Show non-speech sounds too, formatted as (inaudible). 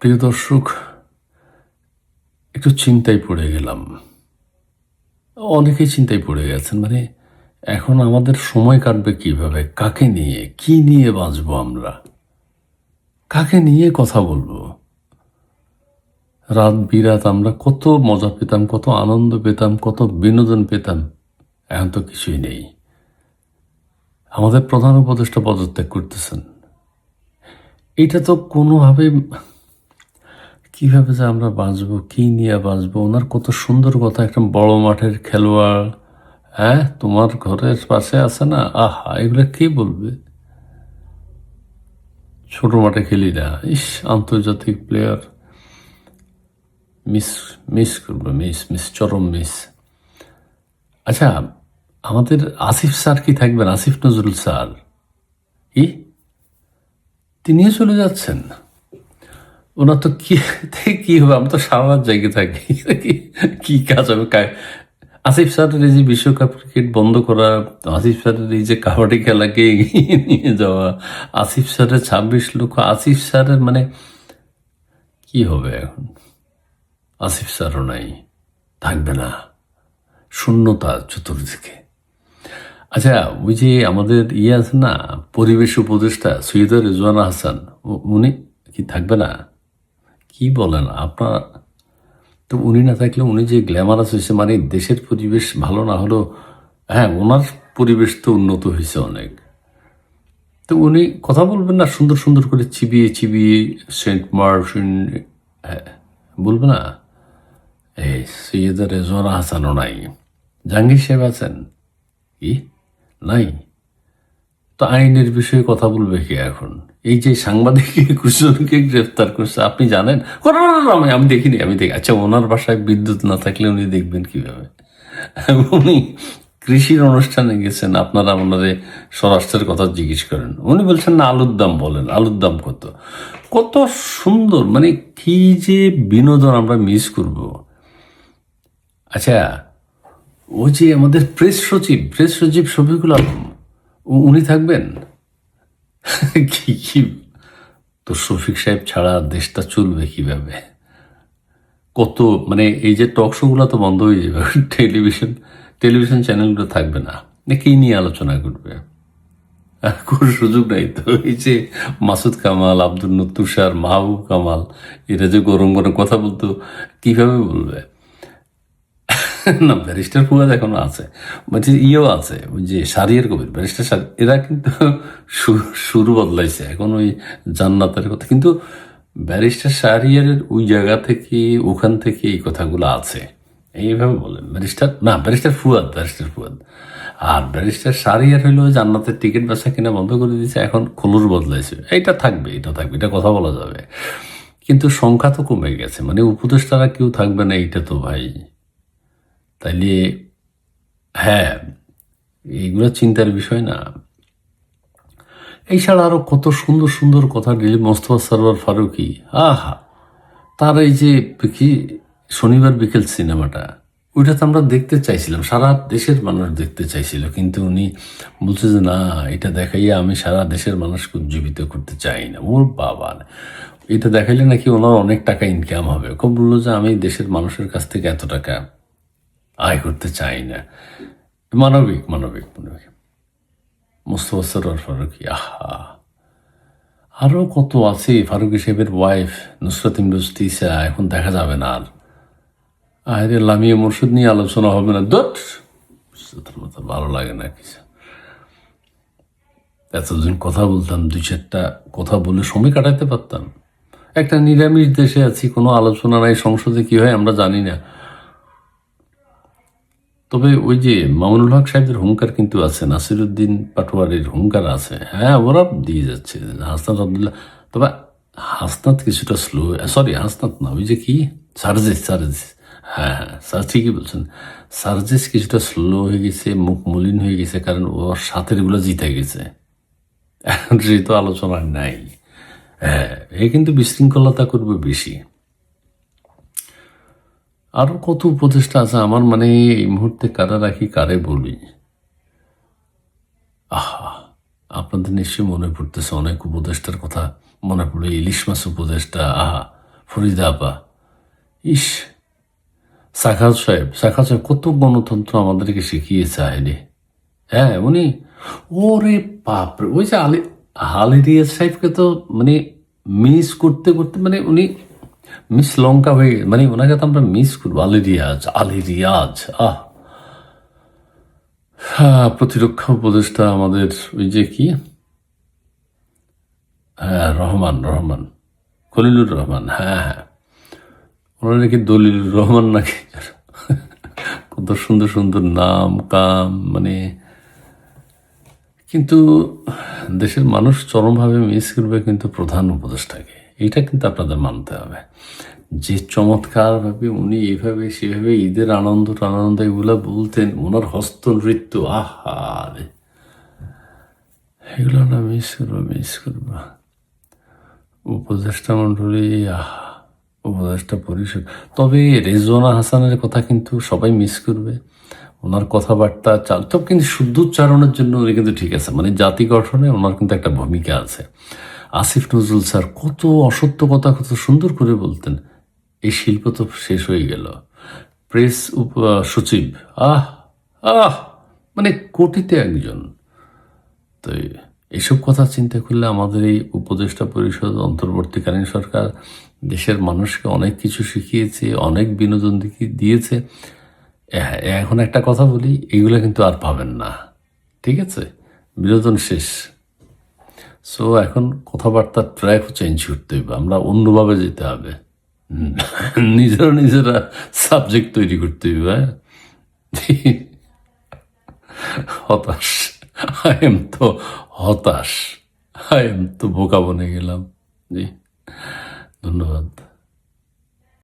প্রিয় দর্শক, একটু চিন্তায় পড়ে গেলাম। অনেকেই চিন্তায় পড়ে গেছেন মানে এখন আমাদের সময় কাটবে কীভাবে? কাকে নিয়ে? কি নিয়ে বাঁচবো আমরা? কাকে নিয়ে কথা বলব? রাত বিরাত আমরা কত মজা পেতাম, কত আনন্দ পেতাম, কত বিনোদন পেতাম, এখন তো কিছুই নেই। আমাদের প্রধান উপদেষ্টা পদত্যাগ করতেছেন। এটা তো কোনোভাবে কীভাবে যে আমরা বাঁচবো, কি নিয়ে বাঁচবো, ওনার কত সুন্দর কথা, একটা বড় মাঠের খেলোয়াড় হ্যাঁ তোমার ঘরের পাশে আছে না? আহা, এগুলো কে বলবে? ছোট মাঠে খেলি না। ইস, আন্তর্জাতিক প্লেয়ার মিস মিস করবে, মিস মিস, চরম মিস। আচ্ছা আমাদের আসিফ স্যার কি থাকবেন? আসিফ নজরুল স্যার। কি? তিনিও চলে যাচ্ছেন? ওনার তো কি কি হবে? আমি তো সারা রাত জায়গায় থাকি। কি- কাজ হবে? আসিফ স্যারের এই যে বিশ্বকাপ ক্রিকেট বন্ধ করা, আসিফ স্যারের এই যে কাবাডি খেলাকে নিয়ে যাওয়া? আসিফ স্যারের ছাব্বিশ লক্ষ, আসিফ স্যারের মানে কি হবে এখন? আসিফ স্যারও নাই, থাকবে না। শূন্যতা চতুর্দিকে। আচ্ছা ওই যে আমাদের ইয়ে আছে না, পরিবেশ উপদেষ্টা, সৈয়দ রেজওয়ানা হাসান উনি কি থাকবে না? কি বলেন? আপনার তো উনি না থাকলে উনি যে গ্ল্যামারাস হয়েছে মানে দেশের পরিবেশ ভালো না হলেও হ্যাঁ ওনার পরিবেশ তো উন্নত হয়েছে অনেক। তো উনি কথা বলবেন না সুন্দর সুন্দর করে চিবিয়ে চিবিয়ে সেন্ট মার্টিন হ্যাঁ, বলবে না? এই সৈয়দ রেজওয়ানা হাসানও নাই। জাহাঙ্গীর সাহেব আছেন? কি? নাই? তো আইনের বিষয়ে কথা বলবে কে এখন? এই যে সাংবাদিক কুশনকে গ্রেফতার করছে, আপনি জানেন? আমি- আমি দেখিনি, আমি দেখি। আচ্ছা ওনার বাসায় বিদ্যুৎ না থাকলে উনি দেখবেন কীভাবে? উনি কৃষির অনুষ্ঠানে গেছেন, আপনারা ওনারে স্বরাষ্ট্রের কথা জিজ্ঞেস করেন। উনি বলছেন, না, আলুর দাম বলেন, আলুর দাম কত? কত সুন্দর মানে কি যে বিনোদন আমরা মিস করব। আচ্ছা ও যে আমাদের প্রেস সচিব প্রেস সচিব শফিকুল আলম উনি থাকবেন? কি কি? তো শফিক সাহেব ছাড়া দেশটা চলবে কীভাবে? কত মানে এই যে টক শোগুলো তো বন্ধ হয়ে যাবে, টেলিভিশন টেলিভিশন চ্যানেলগুলো থাকবে না। কি নিয়ে আলোচনা করবে? আর কোনো সুযোগ নাই তো। এই যে মাসুদ কামাল, আব্দুল তুষার, মাহবুব কামাল, এরা যে গরম গরম কথা বলতো, কীভাবে বলবে? (laughs) না ব্যারিস্টার ফুয়াদ এখনও আছে। বলছি ইয়েও আছে যে সারিয়ার কবির ব্যারিস্টার সারি এরা কিন্তু শুরু বদলাইছে, এখন ওই জান্নাতের কথা। কিন্তু ব্যারিস্টার সারিয়ারের ওই জায়গা থেকে, ওখান থেকে এই কথাগুলো আছে। এইভাবে বলেন ব্যারিস্টার না ব্যারিস্টার ফুয়াদ ব্যারিস্টার ফুয়াদ। আর ব্যারিস্টার সারিয়ার হইল জান্নাতের টিকিট বেচা কিনা বন্ধ করে দিয়েছে, এখন খোলুর বদলাইছে। এটা থাকবে এটা থাকবে, এটা কথা বলা যাবে। কিন্তু সংখ্যা তো কমে গেছে মানে উপদেষ্টারা কেউ থাকবে না, এইটা তো ভাই। তাইলে হ্যাঁ এইগুলো চিন্তার বিষয় না। এছাড়া আরও কত সুন্দর সুন্দর কথা দিলে মোস্তফা সরওয়ার ফারুকি, আহা! তার এই যে কি শনিবার বিকেল সিনেমাটা, ওইটা তো আমরা দেখতে চাইছিলাম, সারা দেশের মানুষ দেখতে চাইছিল, কিন্তু উনি বলছে যে, না, এটা দেখাইয়া আমি সারা দেশের মানুষকে উজ্জীবিত করতে চাই না। ওর বাবা, এটা দেখাইলে নাকি ওনার অনেক টাকা ইনকাম হবে। খুব বলল যে, আমি দেশের মানুষের কাছ থেকে এত টাকা আয় করতে চাই না। মানবিক মানবিক মানবিক। মুস্তফা সরোয়ার ফারুকি, আহা। আরও কত আছে ফারুকি সাহেবের ওয়াইফ নুসরাত ইমরোজ তিসা এখন দেখা যাবে না আর। আরে লামিয়া মুর্শিদ নিয়ে আলোচনা হবে না। দোট মতো ভালো লাগে না কিছু। এতদিন কথা বলতাম, দুই চারটা কথা বলে সময় কাটাতে পারতাম। একটা নিরামিষ দেশে আছি, কোনো আলোচনা নাই, সংসদে কি হয় আমরা জানি না। তবে ওই যে মামুনুল হক সাহেবের হুঙ্কার কিন্তু আছে, নাসিরুদ্দিন পাটোয়ারির হুঙ্কার আছে। হ্যাঁ ওরা দিয়ে যাচ্ছে, হাসনাত আবদুল্লাহ। তবে হাসনাত কিছুটা স্লো সরি হাসনাত না, ওই যে কি? সার্জিস সার্জিস। হ্যাঁ হ্যাঁ স্যার ঠিকই বলছেন। সার্জিস কিছুটা স্লো হয়ে গেছে, মুখ মলিন হয়ে গেছে, কারণ ওর সাথেরগুলো জিতে গেছে। এখন তো আলোচনা নাই। হ্যাঁ এ কিন্তু বিশৃঙ্খলতা করবে বেশি। আরও কত উপদেষ্টা আছে? আমার মানে এই মুহূর্তে কারা রাখি, কারে বলি? আহা, আপনাদের নিশ্চয়ই মনে পড়তেছে অনেক উপদেষ্টার কথা। মনে পড়ল ইলিশ মাছ উপদেষ্টা, আহা, ফরিদা আপা। ইস সাখাত সাহেব সাখাত সাহেব, কত গণতন্ত্র আমাদেরকে শিখিয়েছে আইনে। হ্যাঁ উনি, ওরে বাপরে, ওই যে আলি হালিরিয়া সাহেবকে তো মানে মিস করতে করতে মানে উনি মিস লঙ্কা হয়ে মানে ওনাকে তো আমরা মিস করব। আলি রিয়াজ আলি রিয়াজ আহ। হ্যাঁ প্রতিরক্ষা উপদেষ্টা আমাদের ওই যে কি? হ্যাঁ রহমান রহমান। খলিলুর রহমান হ্যাঁ হ্যাঁ। ওনার নাকি দলিলুর রহমান নাকি? কত সুন্দর সুন্দর নাম, কাম মানে। কিন্তু দেশের মানুষ চরমভাবে মিস করবে কিন্তু প্রধান উপদেষ্টাকে। এটা কিন্তু আপনাদের মানতে হবে। যে চমৎকারভাবে উনি এভাবে সেভাবে ঈদের আনন্দ আনন্দ এগুলো বলতেন, ওনার হস্ত নৃত্য, আহা রে। এগুলো না মিস করব মিস করব। উপদেষ্টা মণ্ডলী, আহা, উপদেষ্টা পরিষদ। তবে রেজওয়ানা হাসানের কথা কিন্তু সবাই মিস করবে। ওনার কথাবার্তা চাল তবে কিন্তু শুদ্ধ উচ্চারণের জন্য উনি কিন্তু ঠিক আছে মানে জাতি গঠনে ওনার কিন্তু একটা ভূমিকা আছে। আসিফ নজরুল স্যার কত অসত্য কথা কত সুন্দর করে বলতেন। এই শিল্প তো শেষ হয়ে গেল। প্রেস উপ সচিব, আহ আহ মানে কোটিতে একজন। তো এসব কথা চিন্তা করলে আমাদের এই উপদেষ্টা পরিষদ, অন্তর্বর্তীকালীন সরকার দেশের মানুষকে অনেক কিছু শিখিয়েছে, অনেক বিনোদন দিয়েছে। এখন একটা কথা বলি, এগুলো কিন্তু আর পাবেন না। ঠিক আছে? বিনোদন শেষ। সো এখন কথাবার্তার ট্র্যাক চেঞ্জ করতে হবে আমরা অন্যভাবে যেতে হবে। (laughs) নিজেরা নিজেরা সাবজেক্ট তৈরি করতে হবে হ্যাঁ? হতাশ। আই এম তো হতাশ। আই এম তো বোকা বনে গেলাম। জি। ধন্যবাদ।